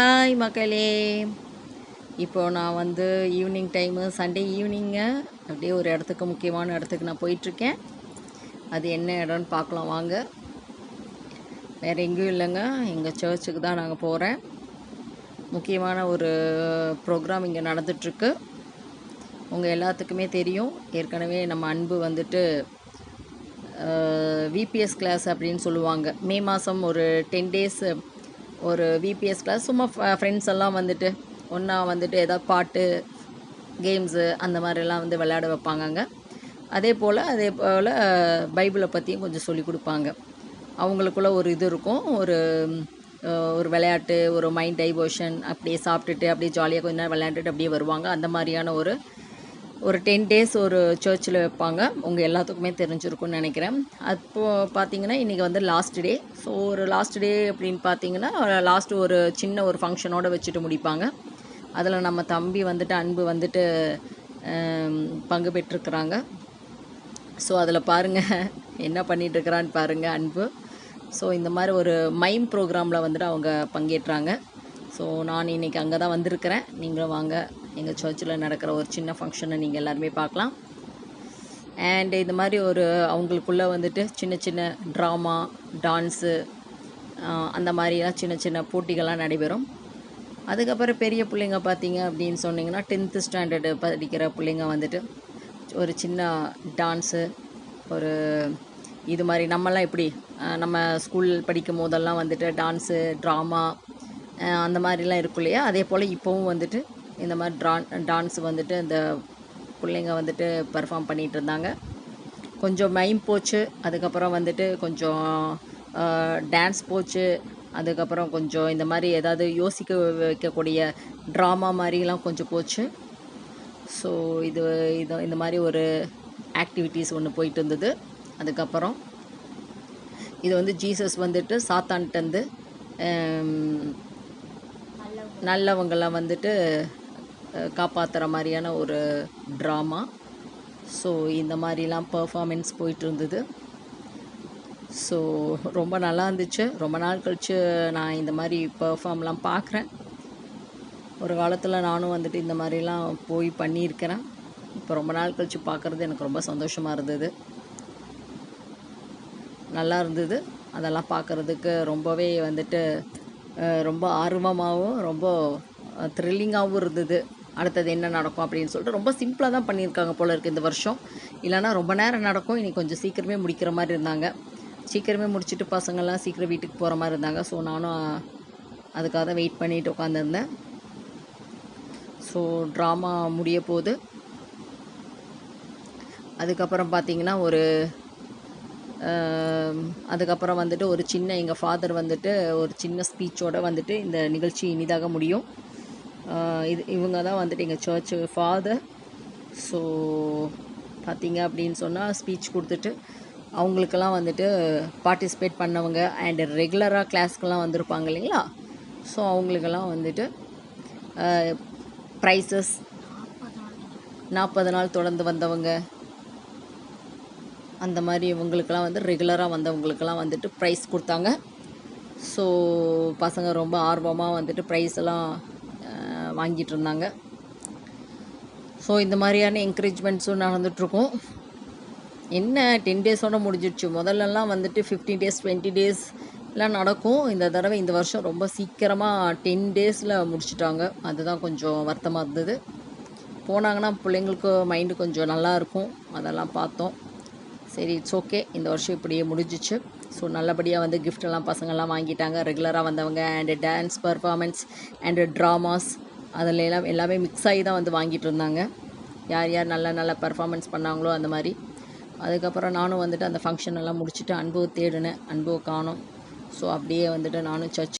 Hi மக்களே. இப்போ நான் வந்து ஈவினிங் டைமு சண்டே ஈவினிங்கு அப்படியே ஒரு இடத்துக்கு முக்கியமான இடத்துக்கு நான் போயிட்டுருக்கேன். அது என்ன இடம்னு பார்க்கலாம் வாங்க. வேறு எங்கேயும் இல்லைங்க. எங்கள் சர்ச்சுக்கு தான் நாங்கள் போகிறேன் முக்கியமான ஒரு ப்ரோக்ராம் இங்கே நடந்துட்டுருக்கு. உங்கள் எல்லாத்துக்குமே தெரியும். ஏற்கனவே நம்ம அன்பு வந்துட்டு விபிஎஸ் கிளாஸ் அப்படின்னு சொல்லுவாங்க. மே மாதம் ஒரு டென் டேஸ் ஒரு விபிஎஸ் கிளாஸ் சும்மா ஃப்ரெண்ட்ஸ் எல்லாம் வந்துட்டு ஒன்றா வந்துட்டு ஏதாவது பாட்டு கேம்ஸு அந்த மாதிரிலாம் வந்து விளையாட வைப்பாங்கங்க அதே போல் அதே போல் பைபிளை பற்றியும் கொஞ்சம் சொல்லி கொடுப்பாங்க. அவங்களுக்குள்ள ஒரு இது இருக்கும். ஒரு ஒரு விளையாட்டு ஒரு மைண்ட் டைவர்ஷன் அப்படியே சாப்பிட்டுட்டு அப்படியே ஜாலியாக கொஞ்ச நேரம் விளையாண்டுட்டு அப்படியே வருவாங்க. அந்த மாதிரியான ஒரு ஒரு டென் டேஸ் ஒரு சர்ச்சில் வைப்பாங்க. உங்கள் எல்லாத்துக்குமே தெரிஞ்சிருக்கும்னு நினைக்கிறேன். அப்போது பார்த்தீங்கன்னா இன்றைக்கி வந்து லாஸ்ட் டே ஸோ ஒரு லாஸ்ட் டே அப்படின்னு பார்த்தீங்கன்னா லாஸ்ட் ஒரு சின்ன ஒரு ஃபங்க்ஷனோடு வச்சுட்டு முடிப்பாங்க. அதில் நம்ம தம்பி வந்துட்டு அன்பு வந்துட்டு பங்கு பெற்றிருக்கிறாங்க. ஸோ அதில் பாருங்கள் என்ன பண்ணிகிட்ருக்கிறான்னு பாருங்கள் அன்பு. ஸோ இந்த மாதிரி ஒரு மைம் ப்ரோக்ராமில் வந்துட்டு அவங்க பங்கேற்றாங்க. ஸோ நான் இன்றைக்கி அங்கே தான் வந்திருக்கிறேன். நீங்களும் வாங்க. எங்கள் சர்ச்சில் நடக்கிற ஒரு சின்ன ஃபங்க்ஷனை நீங்கள் எல்லாருமே பார்க்கலாம். அண்ட் இந்த மாதிரி ஒரு அவங்களுக்குள்ளே வந்துட்டு சின்ன சின்ன ட்ராமா டான்ஸு அந்த மாதிரிலாம் சின்ன சின்ன போட்டிகள்லாம் நடைபெறும். அதுக்கப்புறம் பெரிய பிள்ளைங்க பார்த்தீங்க அப்படின்னு சொன்னிங்கன்னா டென்த்து ஸ்டாண்டர்டு படிக்கிற பிள்ளைங்க வந்துட்டு ஒரு சின்ன டான்ஸு ஒரு இது மாதிரி நம்மலாம் எப்படி நம்ம ஸ்கூல் படிக்கும் போதெல்லாம் வந்துட்டு டான்ஸு ட்ராமா அந்த மாதிரிலாம் இருக்கும் இல்லையா? அதே போல் இப்போவும் வந்துட்டு இந்த மாதிரி ட்ரான் டான்ஸ் வந்துட்டு இந்த பிள்ளைங்க வந்துட்டு பெர்ஃபார்ம் பண்ணிகிட்டு இருந்தாங்க. கொஞ்சம் மைம் போச்சு அதுக்கப்புறம் வந்துட்டு கொஞ்சம் டான்ஸ் போச்சு அதுக்கப்புறம் கொஞ்சம் இந்த மாதிரி ஏதாவது யோசிக்க வைக்கக்கூடிய ட்ராமா மாதிரிலாம் கொஞ்சம் போச்சு. ஸோ இது இது இந்த மாதிரி ஒரு ஆக்டிவிட்டீஸ் ஒன்று போயிட்டு இருந்தது. அதுக்கப்புறம் இது வந்து ஜீசஸ் வந்துட்டு சாத்தான்ட்டேருந்து நல்லவங்களாம் வந்துட்டு காப்பாற்றுற மாதிரியான ஒரு ட்ராமா ஸோ இந்த மாதிரிலாம் பர்ஃபார்மென்ஸ் போயிட்டு இருந்தது. ஸோ ரொம்ப நல்லா இருந்துச்சு. ரொம்ப நாள் கழித்து நான் இந்த மாதிரி பர்ஃபார்ம்லாம் பார்க்குறேன் ஒரு காலத்தில் நானும் வந்துட்டு இந்த மாதிரிலாம் போய் பண்ணியிருக்கிறேன். இப்போ ரொம்ப நாள் கழித்து பார்க்குறது எனக்கு ரொம்ப சந்தோஷமாக இருந்தது. நல்லா இருந்தது. அதெல்லாம் பார்க்குறதுக்கு ரொம்பவே வந்துட்டு ரொம்ப ஆர்வமாகவும் ரொம்ப த்ரில்லிங்காகவும் இருந்தது. அடுத்தது என்ன நடக்கும் அப்படின்னு சொல்லிட்டு ரொம்ப சிம்பிளாக தான் பண்ணியிருக்காங்க போல இருக்குது இந்த வருஷம். இல்லைன்னா ரொம்ப நேரம் நடக்கும். இனி கொஞ்சம் சீக்கிரமே முடிக்கிற மாதிரி இருந்தாங்க. சீக்கிரமே முடிச்சுட்டு பசங்கள்லாம் சீக்கிரம் வீட்டுக்கு போகிற மாதிரி இருந்தாங்க. ஸோ நானும் அதுக்காக தான் வெயிட் பண்ணிட்டு உட்காந்துருந்தேன் ஸோ ட்ராமா முடிய போகுது. அதுக்கப்புறம் பார்த்தீங்கன்னா ஒரு அதுக்கப்புறம் வந்துட்டு ஒரு சின்ன எங்கள் ஃபாதர் வந்துட்டு ஒரு சின்ன ஸ்பீச்சோட வந்துட்டு இந்த நிகழ்ச்சி இனிதாக முடியும். இது இவங்க தான் வந்துட்டு எங்கள் சர்ச்சு ஃபாதர் ஸோ பார்த்தீங்க அப்படின்னு சொன்னால் ஸ்பீச் கொடுத்துட்டு அவங்களுக்கெல்லாம் வந்துட்டு பார்ட்டிசிபேட் பண்ணவங்க அண்ட் ரெகுலராக கிளாஸ்க்கெல்லாம் வந்திருப்பாங்க இல்லைங்களா? ஸோ அவங்களுக்கெல்லாம் வந்துட்டு ப்ரைஸஸ் நாற்பது நாள் தொடர்ந்து வந்தவங்க அந்த மாதிரி இவங்களுக்கெல்லாம் வந்து ரெகுலராக வந்தவங்களுக்கெல்லாம் வந்துட்டு ப்ரைஸ் கொடுத்தாங்க. ஸோ பசங்க ரொம்ப ஆர்வமாக வந்துட்டு ப்ரைஸ் எல்லாம் வாங்கிட்டு இருந்தாங்க ஸோ இந்த மாதிரியான என்கரேஜ்மெண்ட்ஸும் நடந்துகிட்ருக்கும் என்ன டென் டேஸோடு முடிஞ்சிடுச்சு. முதல்லலாம் வந்துட்டு ஃபிஃப்டீன் டேஸ் டுவெண்ட்டி டேஸ் எல்லாம் நடக்கும். இந்த தடவை இந்த வருஷம் ரொம்ப சீக்கிரமாக டென் டேஸில் முடிச்சிட்டாங்க. அதுதான் கொஞ்சம் வருத்தமாக இருந்தது. போனாங்கன்னா பிள்ளைங்களுக்கு மைண்டு கொஞ்சம் நல்லா இருக்கும். அதெல்லாம் பார்த்தோம். சரி இட்ஸ் ஓகே இந்த வருஷம் இப்படியே முடிஞ்சிச்சு. ஸோ நல்லபடியாக வந்து கிஃப்டெல்லாம் எல்லாம் பசங்கள்லாம் வாங்கிட்டாங்க. ரெகுலராக வந்தவங்க and dance performance and dramas அதில் எல்லாம் எல்லாமே மிக்ஸ் ஆகி தான் வந்து வாங்கிட்டு இருந்தாங்க. யார் யார் நல்ல நல்ல பர்ஃபாமன்ஸ் பண்ணாங்களோ அந்த மாதிரி. அதுக்கப்புறம் நானும் வந்துட்டு அந்த ஃபங்க்ஷன் எல்லாம் முடிச்சுட்டு அன்பு தேடினேன். அன்பு காணும். ஸோ அப்படியே வந்துட்டு நானும் சர்ச்